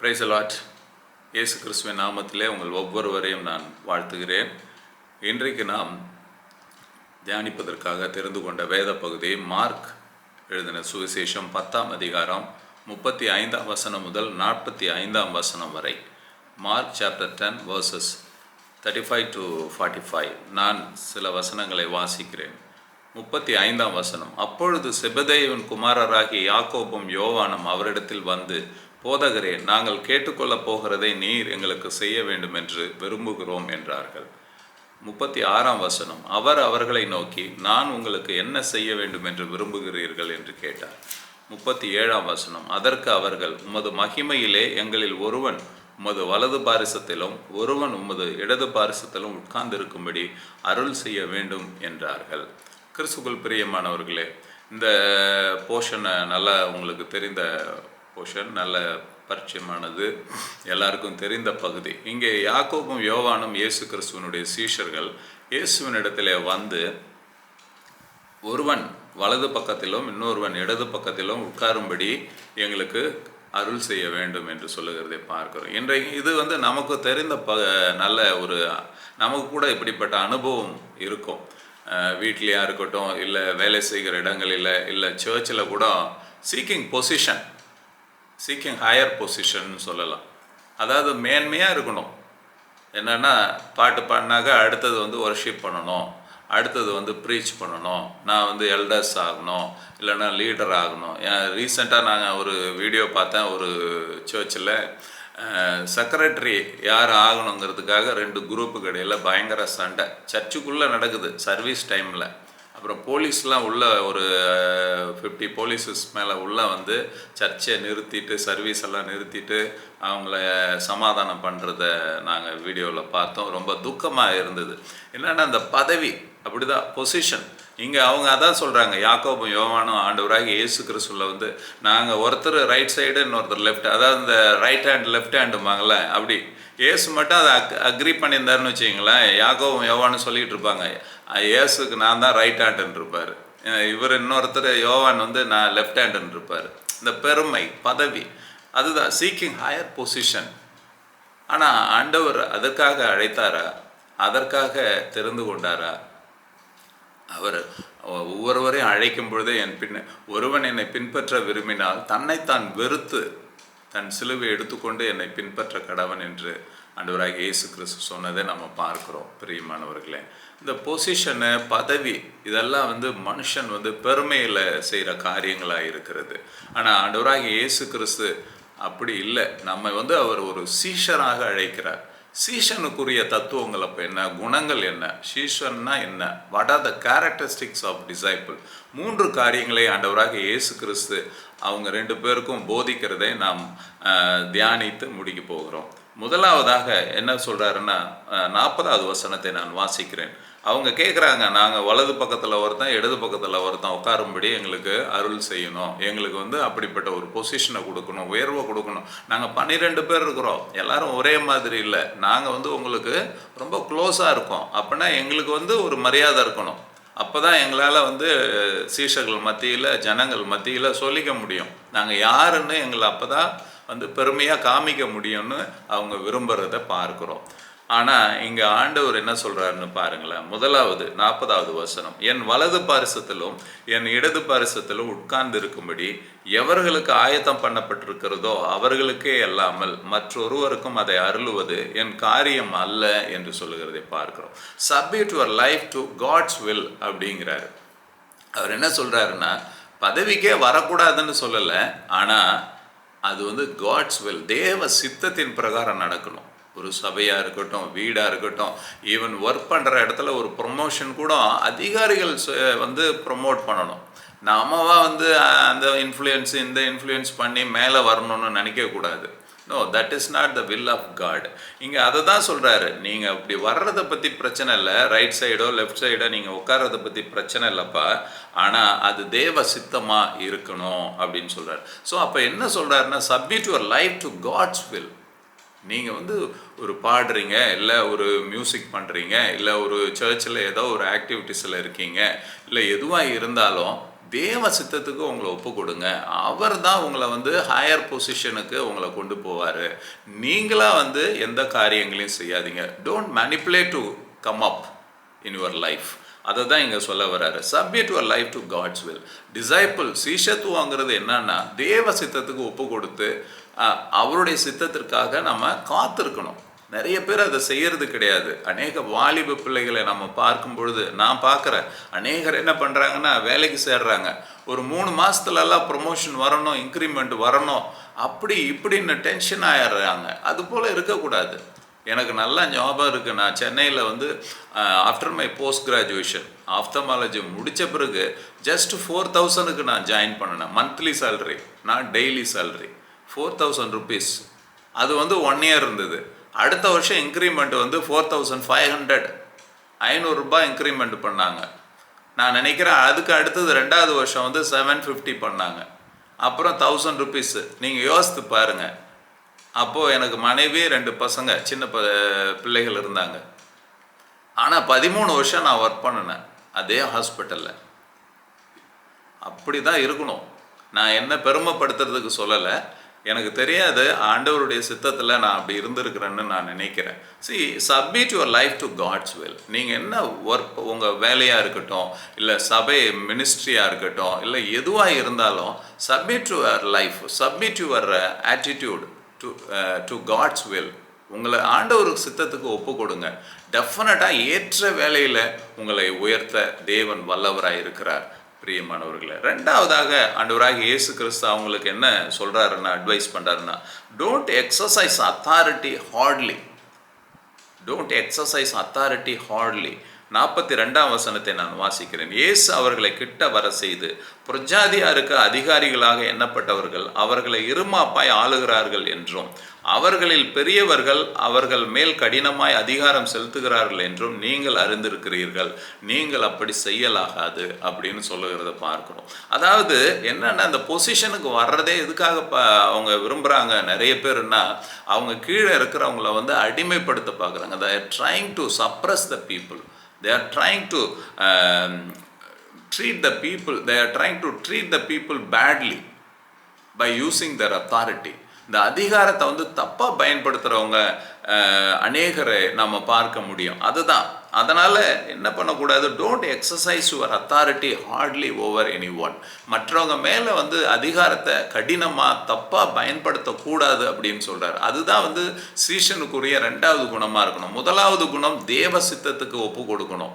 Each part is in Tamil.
பிரைஸ் அலாட் இயேசு கிறிஸ்துவின் நாமத்திலே உங்கள் ஒவ்வொருவரையும் நான் வாழ்த்துகிறேன். இன்றைக்கு நாம் தியானிப்பதற்காக தெரிந்து கொண்ட வேத பகுதி மார்க் எழுதின சுவிசேஷம் பத்தாம் அதிகாரம் முப்பத்தி ஐந்தாம் வசனம் முதல் நாற்பத்தி ஐந்தாம் வசனம் வரை. Mark chapter ten verses thirty five to forty five நான் சில வசனங்களை வாசிக்கிறேன். முப்பத்தி ஐந்தாம் வசனம். அப்பொழுது செபதேவன் குமாரராகிய யாக்கோபும் யோவானும் அவரிடத்தில் வந்து போதகரே நாங்கள் கேட்டுக்கொள்ளப் போகிறதை நீர் எங்களுக்கு செய்ய வேண்டும் என்று விரும்புகிறோம் என்றார்கள். முப்பத்தி ஆறாம் வசனம் அவர் அவர்களை நோக்கி நான் உங்களுக்கு என்ன செய்ய வேண்டும் என்று விரும்புகிறீர்கள் என்று கேட்டார். முப்பத்தி ஏழாம் வசனம் அதற்கு அவர்கள் உமது மகிமையிலே எங்களில் ஒருவன் உமது வலது பாரிசத்திலும் ஒருவன் உமது இடது பாரிசத்திலும் உட்கார்ந்திருக்கும்படி அருள் செய்ய வேண்டும் என்றார்கள். கிறிஸ்துக்குள் பிரியமானவர்களே இந்த போர்ஷனை நல்லா உங்களுக்கு தெரிந்த போர்ஷன் நல்ல பரிச்சயமானது. எல்லாருக்கும் தெரிந்த பகுதி. இங்கே யாக்கோபும் யோவானும் இயேசு கிறிஸ்துவனுடைய சீஷர்கள் இயேசுவினிடத்திலே வந்து ஒருவன் வலது பக்கத்திலும் இன்னொருவன் இடது பக்கத்திலும் உட்காரும்படி எங்களுக்கு அருள் செய்ய வேண்டும் என்று சொல்லுகிறதை பார்க்கிறோம். இன்றைக்கு இது வந்து நமக்கு தெரிந்த ப நல்ல ஒரு நமக்கு கூட இப்படிப்பட்ட அனுபவம் இருக்கும். வீட்லேயா இருக்கட்டும் இல்லை வேலை செய்கிற இடங்களில் இல்லை சர்ச்சில் கூட seeking position seeking higher position சொல்லலாம். அதாவது மேன்மையாக இருக்கணும். என்னென்னா பாட்டு பாடினாக்கா அடுத்தது வந்து ஒர்ஷிப் பண்ணணும். அடுத்தது வந்து ப்ரீச் பண்ணணும். நான் வந்து எல்டர்ஸ் ஆகணும். இல்லைன்னா லீடர் ஆகணும். ஏன் ரீசெண்டாக நாங்கள் ஒரு வீடியோ பார்த்தேன். ஒரு சர்ச்சில் செக்ரட்டரி யார் ஆகணுங்கிறதுக்காக ரெண்டு குரூப்புக்கு இடையில் பயங்கர சண்டை. சர்ச்சுக்குள்ளே நடக்குது. சர்வீஸ் டைமில் அப்புறம் போலீஸ்லாம் உள்ள ஒரு ஃபிஃப்டி போலீஸஸ் மேலே உள்ள வந்து சர்ச்சை நிறுத்திட்டு சர்வீஸ் எல்லாம் நிறுத்திட்டு அவங்கள சமாதானம் பண்ணுறத நாங்கள் வீடியோவில் பார்த்தோம். ரொம்ப துக்கமாக இருந்தது. என்னென்னா அந்த பதவி அப்படிதான் பொசிஷன் இங்கே அவங்க அதான் சொல்கிறாங்க யாக்கோபும் யோவானும் ஆண்டவராக இயேசு கிறிஸ்துவில் வந்து நாங்கள் ஒருத்தர் ரைட் சைடு இன்னொருத்தர் லெஃப்ட் அதாவது இந்த ரைட் ஹேண்ட் லெஃப்ட் ஹேண்டுமாங்கள அப்படி. ஏசு மட்டும் அதை அக் அக்ரி பண்ணியிருந்தாருன்னு வச்சுக்கிங்களேன் யாக்கோவும் யோவான்னு சொல்லிகிட்டு இருப்பாங்க ஏசுக்கு நான் தான் ரைட் ஹேண்டுன்னு இருப்பார். இவர் இன்னொருத்தர் யோவான் வந்து நான் லெஃப்ட் ஹேண்டுன்னு இருப்பார். இந்த பெருமை பதவி அதுதான் சீக்கிங் ஹையர் பொசிஷன் ஆனால் ஆண்டவர் அதற்காக அழைத்தாரா? அதற்காக தெரிந்து கொண்டாரா? அவர் ஒவ்வொருவரையும் அழைக்கும் பொழுதே என் பின்ன ஒருவன் என்னை பின்பற்ற விரும்பினால் தன்னைத்தான் வெறுத்து தன் சிலுவை எடுத்துக்கொண்டு என்னை பின்பற்ற கடவன் என்று ஆண்டவராக இயேசு கிறிஸ்து சொன்னதை நம்ம பார்க்குறோம் பிரியமானவர்களே. இந்த பொசிஷனு பதவி இதெல்லாம் வந்து மனுஷன் வந்து பெருமையில் செய்கிற காரியங்களாக இருக்கிறது. ஆனால் ஆண்டவராக இயேசு கிறிஸ்து அப்படி இல்லை. நம்ம வந்து அவர் ஒரு சீஷராக அழைக்கிறார். சீஷனுக்குரிய தத்துவங்கள் அப்போ என்ன? குணங்கள் என்ன? சீஷன்னா என்ன? What are the characteristics of disciple மூன்று காரியங்களை ஆண்டவராக இயேசு கிறிஸ்து அவங்க ரெண்டு பேருக்கும் போதிக்கிறதை நாம் தியானித்து முடிக்க போகிறோம். முதலாவதாக என்ன சொல்கிறாருன்னா நாற்பதாவது வசனத்தை நான் வாசிக்கிறேன். அவங்க கேட்குறாங்க நாங்கள் வலது பக்கத்தில் ஒருத்தன் இடது பக்கத்தில் ஒருத்தன் உட்காரும்படி எங்களுக்கு அருள் செய்யணும். எங்களுக்கு வந்து அப்படிப்பட்ட ஒரு பொசிஷனை கொடுக்கணும் உயர்வை கொடுக்கணும். நாங்கள் பன்னிரெண்டு பேர் இருக்கிறோம். எல்லாரும் ஒரே மாதிரி இல்லை. நாங்கள் வந்து உங்களுக்கு ரொம்ப க்ளோஸாக இருக்கோம். அப்படின்னா எங்களுக்கு வந்து ஒரு மரியாதை இருக்கணும். அப்போ தான் எங்களால் வந்து சீஷர்கள் மத்தியில் ஜனங்கள் மத்தியில் சொல்லிக்க முடியும். நாங்கள் யாருன்னு எங்களை அப்போ தான் வந்து பெருமையாக காமிக்க முடியும்னு அவங்க விரும்புகிறத பார்க்குறோம். ஆனால் இங்கே ஆண்டவர் என்ன சொல்கிறாருன்னு பாருங்களேன். முதலாவது நாற்பதாவது வசனம். என் வலது பாரிசத்திலும் என் இடது பாரிசத்திலும் உட்கார்ந்து இருக்கும்படி எவர்களுக்கு ஆயத்தம் பண்ணப்பட்டிருக்கிறதோ அவர்களுக்கே அல்லாமல் மற்றொருவருக்கும் அதை அருளுவது என் காரியம் அல்ல என்று சொல்லுகிறதை பார்க்கிறோம். Submit your life to God's will அப்படிங்கிறாரு. அவர் என்ன சொல்கிறாருன்னா பதவிக்கே வரக்கூடாதுன்னு சொல்லலை ஆனால் அது வந்து காட்ஸ் வில் தேவ சித்தத்தின் பிரகாரம் நடக்கணும். ஒரு சபையாக இருக்கட்டும் வீடாக இருக்கட்டும் ஈவன் ஒர்க் பண்ணுற இடத்துல ஒரு ப்ரொமோஷன் கூட அதிகாரிகள் வந்து ப்ரொமோட் பண்ணணும். நாமவா வந்து அந்த இன்ஃப்ளூயன்ஸ் இந்த இன்ஃப்ளூயன்ஸ் பண்ணி மேலே வரணும்னு நினைக்கக்கூடாது no that is not the will of God இங்கே அதை தான் சொல்கிறாரு நீங்கள் அப்படி வர்றதை பற்றி பிரச்சனை இல்லை. ரைட் சைடோ லெஃப்ட் சைடோ நீங்கள் உட்காரதை பற்றி பிரச்சனை இல்லைப்பா. ஆனால் அது தேவ சித்தமாக இருக்கணும் அப்படின்னு சொல்கிறார் ஸோ அப்போ என்ன சொல்கிறாருன்னா submit your life to God's will நீங்கள் வந்து ஒரு பாடுறீங்க இல்லை ஒரு மியூசிக் பண்ணுறீங்க இல்லை ஒரு சர்ச்சில் ஏதோ ஒரு ஆக்டிவிட்டீஸில் இருக்கீங்க இல்லை எதுவாக இருந்தாலும் தேவ சித்தத்துக்கு உங்களை ஒப்பு கொடுங்க. அவர் தான் உங்களை வந்து ஹையர் பொசிஷனுக்கு உங்களை கொண்டு போவார். நீங்களாக வந்து எந்த காரியங்களையும் செய்யாதீங்க. Don't manipulate to come up in your life அதை தான் இங்கே சொல்ல வர்றாரு. Submit your life to God's will disciple சீஷத்துவங்கிறது என்னன்னா தேவ சித்தத்துக்கு ஒப்பு கொடுத்து அவருடைய சித்தத்திற்காக நம்ம காத்திருக்கணும். நிறைய பேர் அதை செய்யறது கிடையாது. அநேக வாலிப பிள்ளைகளை நம்ம பார்க்கும் பொழுது நான் பார்க்குறேன் அநேகர் என்ன பண்ணுறாங்கன்னா வேலைக்கு சேர்றாங்க. ஒரு மூணு மாதத்துலலாம் ப்ரொமோஷன் வரணும் இன்க்ரிமெண்ட் வரணும். அப்படி இப்படின்னு டென்ஷன் ஆயிடுறாங்க. அது போல் இருக்கக்கூடாது. எனக்கு நல்லா ஞாபகம் இருக்குது நான் சென்னையில் வந்து after my post graduation ophthalmology முடித்த பிறகு ஜஸ்ட் ஃபோர் தௌசண்ட்க்கு நான் ஜாயின் பண்ணினேன். மந்த்லி சேலரி நான் daily salary four thousand rupees அது வந்து ஒன் இயர் இருந்தது. அடுத்த வருஷம் இன்க்ரிமெண்ட் வந்து ஃபோர் தௌசண்ட் ஃபைவ் ஹண்ட்ரட் ஐநூறுரூபா இன்க்ரிமெண்ட் பண்ணாங்க. நான் நினைக்கிறேன் அதுக்கு அடுத்தது ரெண்டாவது வருஷம் வந்து செவன் ஃபிஃப்டி பண்ணாங்க. அப்புறம் தௌசண்ட் ருபீஸு நீங்கள் யோசித்து பாருங்கள் அப்போது எனக்கு மனைவி ரெண்டு பசங்க சின்ன ப பிள்ளைகள் இருந்தாங்க. ஆனால் பதிமூணு வருஷம் நான் ஒர்க் பண்ணினேன். அதே ஹாஸ்பிட்டலில் அப்படி தான் இருக்கணும். நான் என்ன பெருமைப்படுத்துறதுக்கு சொல்லலை. எனக்கு தெரியாது ஆண்டவருடைய சித்தத்தில் நான் அப்படி இருந்திருக்கிறேன்னு நான் நினைக்கிறேன். See submit your life to God's will நீங்கள் என்ன ஒர்க் உங்கள் வேலையாக இருக்கட்டும் இல்லை சபை மினிஸ்ட்ரியாக இருக்கட்டும் இல்லை எதுவாக இருந்தாலும் submit your life submit your attitude to to God's will உங்களை ஆண்டவர் சித்தத்துக்கு ஒப்பு கொடுங்க. டெஃபினட்டாக ஏற்ற வேலையில் உங்களை உயர்த்த தேவன் வல்லவராக இருக்கிறார் பிரியமானவர்களே ரெண்டாவதாக ஆண்டவராக இயேசு கிறிஸ்து அவங்களுக்கு என்ன சொல்கிறாருன்னா அட்வைஸ் பண்ணுறாருன்னா don't exercise authority hardly don't exercise authority hardly நாற்பத்தி ரெண்டாம் வசனத்தை நான் வாசிக்கிறேன். இயேசு அவர்களை கிட்ட வர செய்து புரஜாதியாருக்கு அதிகாரிகளாக எண்ணப்பட்டவர்கள் அவர்களை இருமாப்பாய் ஆளுகிறார்கள் என்றும் அவர்களில் பெரியவர்கள் அவர்கள் மேல் கடினமாய் அதிகாரம் செலுத்துகிறார்கள் என்றும் நீங்கள் அறிந்திருக்கிறீர்கள். நீங்கள் அப்படி செய்யலாகாது அப்படின்னு சொல்லுகிறத பார்க்கணும். அதாவது என்னென்னா அந்த பொசிஷனுக்கு வர்றதே எதுக்காக ப அவங்க விரும்புகிறாங்க நிறைய பேர்னா அவங்க கீழே இருக்கிறவங்கள வந்து அடிமைப்படுத்த பார்க்குறாங்க. The trying to suppress the people they are trying to um, treat the people they are trying to treat the people badly by using their authority இந்த அதிகாரத்தை வந்து தப்பாக பயன்படுத்துகிறவங்க அநேகரை நம்ம பார்க்க முடியும். அதுதான். அதனால் என்ன பண்ணக்கூடாது? Don't exercise your authority hardly over any one மற்றவங்க மேலே வந்து அதிகாரத்தை கடினமாக தப்பாக பயன்படுத்தக்கூடாது அப்படின்னு சொல்கிறார் அதுதான் வந்து சீஷனுக்குரிய ரெண்டாவது குணமாக இருக்கணும். முதலாவது குணம் தேவ சித்தத்துக்கு ஒப்பு கொடுக்கணும்.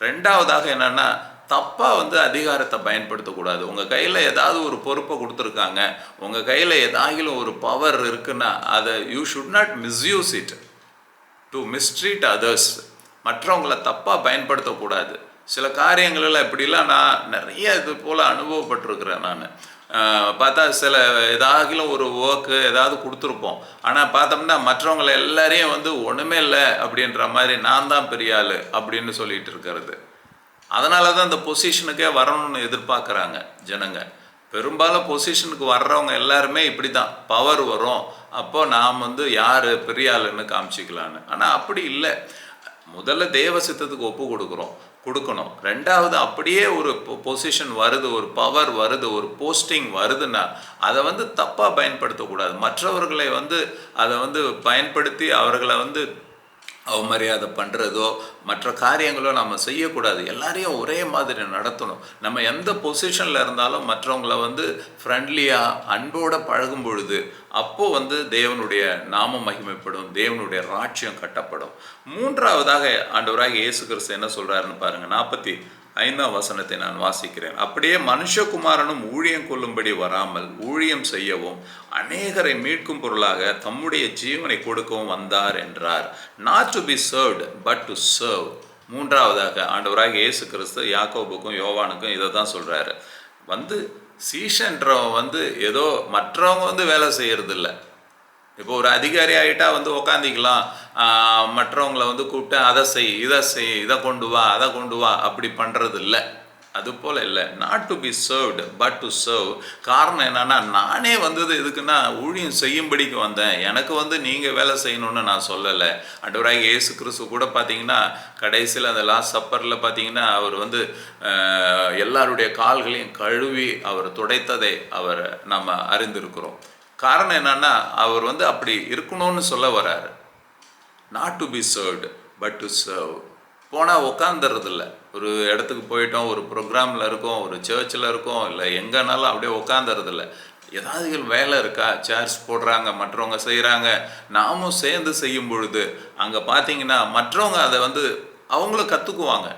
ரெண்டாவதாக என்னென்னா தப்பாக வந்து அதிகாரத்தை பயன்படுத்தக்கூடாது. உங்கள் கையில் ஏதாவது ஒரு பொறுப்பை கொடுத்துருக்காங்க. உங்கள் கையில் ஏதாகிலும் ஒரு பவர் இருக்குன்னா அதை you should not misuse it to mistreat others மற்றவங்கள தப்பாக பயன்படுத்தக்கூடாது. சில காரியங்களில் இப்படிலாம் நான் நிறைய இது போல் அனுபவப்பட்டிருக்கிறேன் நான். பார்த்தா சில ஏதாகிலும் ஒரு ஒர்க்கு ஏதாவது கொடுத்துருப்போம். ஆனால் பார்த்தோம்னா மற்றவங்களை எல்லாரையும் வந்து ஒன்றுமே இல்லை அப்படின்ற மாதிரி நான் தான் பெரிய ஆள் அப்படின்னு சொல்லிட்டு இருக்கிறது. அதனால தான் அந்த பொசிஷனுக்கே வரணும்னு எதிர்பார்க்குறாங்க ஜனங்க. பெரும்பாலும் பொசிஷனுக்கு வர்றவங்க எல்லாருமே இப்படி தான் பவர் வரும். அப்போ நாம் வந்து யார்? பெரிய ஆளுன்னு காமிச்சிக்கலான்னு. ஆனால் அப்படி இல்லை. முதல்ல தேவ சித்தத்துக்கு ஒப்பு கொடுக்குறோம். கொடுக்கணும். ரெண்டாவது அப்படியே ஒரு பொசிஷன் வருது ஒரு பவர் வருது ஒரு போஸ்டிங் வருதுன்னா அதை வந்து தப்பாக பயன்படுத்தக்கூடாது. மற்றவர்களை வந்து அதை வந்து பயன்படுத்தி அவர்களை வந்து அவமரியாதை பண்ணுறதோ மற்ற காரியங்களோ நம்ம செய்யக்கூடாது. எல்லாரையும் ஒரே மாதிரி நடத்தணும். நம்ம எந்த பொசிஷனில் இருந்தாலும் மற்றவங்கள வந்து ஃப்ரெண்ட்லியாக அன்போடு பழகும் பொழுது அப்போது வந்து தேவனுடைய நாமம் மகிமைப்படும் தேவனுடைய ராட்சியம் கட்டப்படும். மூன்றாவதாக ஆண்டவராக இயேசு கிறிஸ்து என்ன சொல்கிறாருன்னு பாருங்கள் நாற்பத்தி ஐந்தாம் வசனத்தை நான் வாசிக்கிறேன். அப்படியே மனுஷகுமாரனும் ஊழியம் கொள்ளும்படி வராமல் ஊழியம் செய்யவும் அநேகரை மீட்கும் பொருளாக தம்முடைய ஜீவனை கொடுக்கவும் வந்தார் என்றார். Not to be served but to serve மூன்றாவதாக ஆண்டவராக இயேசு கிறிஸ்து யாக்கோபுக்கும் யோவானுக்கும் இதை தான் சொல்கிறாரு வந்து சீஷன்றவன் வந்து ஏதோ மற்றவங்க வந்து வேலை செய்கிறது இல்லை இப்போ ஒரு அதிகாரி ஆகிட்டா வந்து உக்காந்திக்கலாம். மற்றவங்கள வந்து கூப்பிட்டு அதை செய் இதை செய் இதை கொண்டு வா அதை கொண்டு வா. அப்படி பண்ணுறது இல்லை அது போல் இல்லை. Not to be served but to serve காரணம் என்னன்னா நானே வந்தது எதுக்குன்னா ஊழியம் செய்யும்படிக்கு வந்தேன். எனக்கு வந்து நீங்கள் வேலை செய்யணும்னு நான் சொல்லலை. அண்டவராக இயேசு கிறிஸ்து கூட பார்த்தீங்கன்னா கடைசியில் அந்த லாஸ்ட் சப்பரில் பார்த்தீங்கன்னா அவர் வந்து எல்லாருடைய கால்களையும் கழுவி அவர் துடைத்ததை அவர் நம்ம அறிந்திருக்கிறோம். காரணம் என்னன்னா அவர் வந்து அப்படி இருக்கணும்னு சொல்ல வராரு. Not to be served but to serve போனால் உட்காந்துறதில்ல ஒரு இடத்துக்கு போயிட்டோம் ஒரு ப்ரோக்ராமில் இருக்கோம் ஒரு சர்ச்சில் இருக்கோம் இல்லை எங்கேனாலும் அப்படியே உட்காந்துறதில்ல ஏதாவது வேலை இருக்கா? சேர்ஸ் போடுறாங்க மற்றவங்க செய்கிறாங்க நாமும் சேர்ந்து செய்யும் பொழுது அங்கே பார்த்தீங்கன்னா மற்றவங்க அதை வந்து அவங்களும் கற்றுக்குவாங்க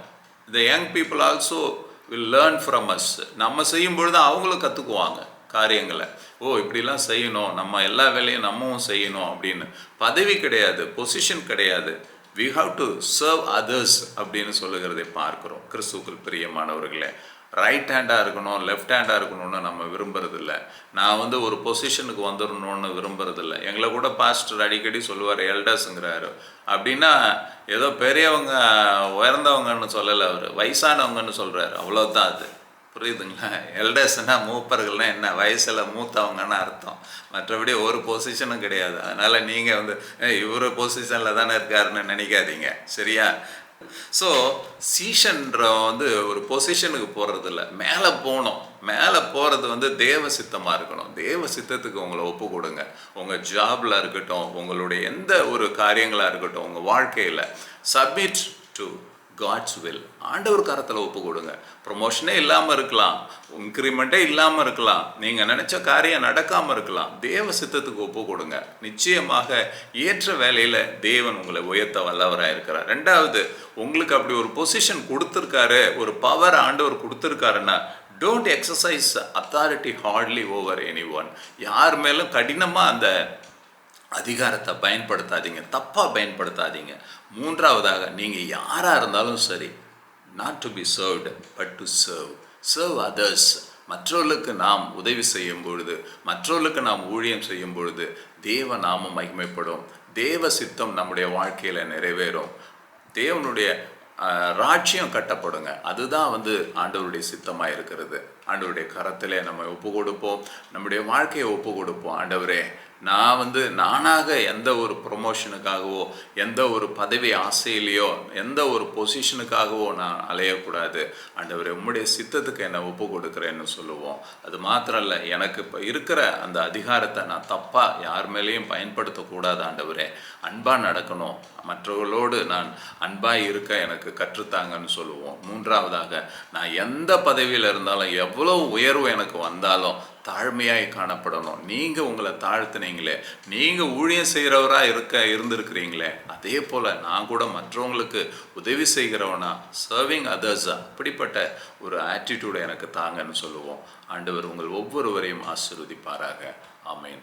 இந்த young people also will learn from us நம்ம செய்யும் பொழுது அவங்களும் கற்றுக்குவாங்க காரியங்களை. ஓ இப்படிலாம் செய்யணும். நம்ம எல்லா வேலையும் நம்மவும் செய்யணும் அப்படின்னு. பதவி கிடையாது பொசிஷன் கிடையாது. We have to serve others அப்படின்னு சொல்லுகிறதை பார்க்குறோம். கிறிஸ்துக்கள் பிரியமானவர்களே ரைட் ஹேண்டாக இருக்கணும் லெஃப்ட் ஹேண்டாக இருக்கணும்னு நம்ம விரும்புறதில்ல. நான் வந்து ஒரு பொசிஷனுக்கு வந்துடணும்னு விரும்புறதில்ல. எங்களை கூட பாஸ்டர் அடிக்கடி சொல்லுவார் எல்டர்ஸுங்கிறாரு அப்படின்னா ஏதோ பெரியவங்க உயர்ந்தவங்கன்னு சொல்லலை அவர் வயசானவங்கன்னு சொல்கிறாரு அவ்வளோதான் அது. புரியுதுங்களா? எல்டர்ஸ்னால் மூப்பர்கள்னால் என்ன? வயசில் மூத்தவங்கன்னு அர்த்தம். மற்றபடி ஒரு பொசிஷனும் கிடையாது. அதனால் நீங்கள் வந்து இவர் பொசிஷனில் தானே இருக்காருன்னு நினைக்காதீங்க. சரியா? ஸோ சீஷன்ற வந்து ஒரு பொசிஷனுக்கு போகிறது இல்லை மேலே போகணும். மேலே போகிறது வந்து தேவ சித்தமாக இருக்கணும். தேவ சித்தத்துக்கு உங்களை ஒப்பு கொடுங்க. உங்கள் ஜாபில் இருக்கட்டும் உங்களுடைய எந்த ஒரு காரியங்களாக இருக்கட்டும் உங்கள் வாழ்க்கையில். சப்மிட் டு காட்ஸ் வில் ஆண்டவர் கரத்தில் ஒப்பு கொடுங்க. ப்ரொமோஷனே இல்லாமல் இருக்கலாம். இன்க்ரிமெண்ட்டே இல்லாமல் இருக்கலாம். நீங்கள் நினச்ச காரியம் நடக்காமல் இருக்கலாம். தேவ சித்தத்துக்கு ஒப்பு கொடுங்க. நிச்சயமாக ஏற்ற வேலையில் தேவன் உங்களை உயர்த்த வல்லவராக இருக்கிறார். ரெண்டாவது உங்களுக்கு அப்படி ஒரு பொசிஷன் கொடுத்துருக்காரு ஒரு பவர் ஆண்டவர் கொடுத்துருக்காருன்னா don't exercise authority hardly over any one யார் மேலும் கடினமாக அந்த அதிகாரத்தை பயன்படுத்தாதீங்க தப்பாக பயன்படுத்தாதீங்க. மூன்றாவதாக நீங்கள் யாராக இருந்தாலும் சரி not to be served but to serve serve others மற்றவர்களுக்கு நாம் உதவி செய்யும் பொழுது மற்றவர்களுக்கு நாம் ஊழியம் செய்யும் பொழுது தேவ நாமம் மகிமைப்படும். தேவ சித்தம் நம்முடைய வாழ்க்கையில் நிறைவேறும். தேவனுடைய ராட்சியம் கட்டப்படுங்க. அதுதான் வந்து ஆண்டவருடைய சித்தமாக இருக்கிறது. ஆண்டவருடைய கரத்திலே நம்ம ஒப்பு கொடுப்போம் நம்முடைய வாழ்க்கையை ஒப்பு கொடுப்போம் ஆண்டவரே நான் வந்து நானாக எந்த ஒரு ப்ரொமோஷனுக்காகவோ எந்த ஒரு பதவி ஆசையிலையோ எந்த ஒரு பொசிஷனுக்காகவோ நான் அலையக்கூடாது. ஆண்டவரே உம்முடைய சித்தத்துக்கு என்னை ஒப்பு கொடுக்குறேன்னு சொல்லுவோம். அது மாத்திரம் இல்லை எனக்கு இப்போ இருக்கிற அந்த அதிகாரத்தை நான் தப்பாக யார் மேலேயும் பயன்படுத்தக்கூடாது ஆண்டவரே. அன்பாக நடக்கணும். மற்றவர்களோடு நான் அன்பாக இருக்க எனக்கு கற்றுத்தாங்கன்னு சொல்லுவோம். மூன்றாவதாக நான் எந்த பதவியில் இருந்தாலும் எவ்வளோ உயர்வு எனக்கு வந்தாலும் தாழ்மையாய் காணப்படணும். நீங்கள் உங்களை தாழ்த்துனீங்களே நீங்கள் ஊழியம் செய்கிறவராக இருக்க இருந்திருக்கிறீங்களே அதே போல் நான் கூட மற்றவங்களுக்கு உதவி செய்கிறவனா சர்விங் அதர்ஸா அப்படிப்பட்ட ஒரு ஆட்டிடியூடை எனக்கு தாங்கன்னு சொல்லுவோம். ஆண்டவர் உங்கள் ஒவ்வொருவரையும் ஆசிர்வதிப்பாராக. ஆமென்.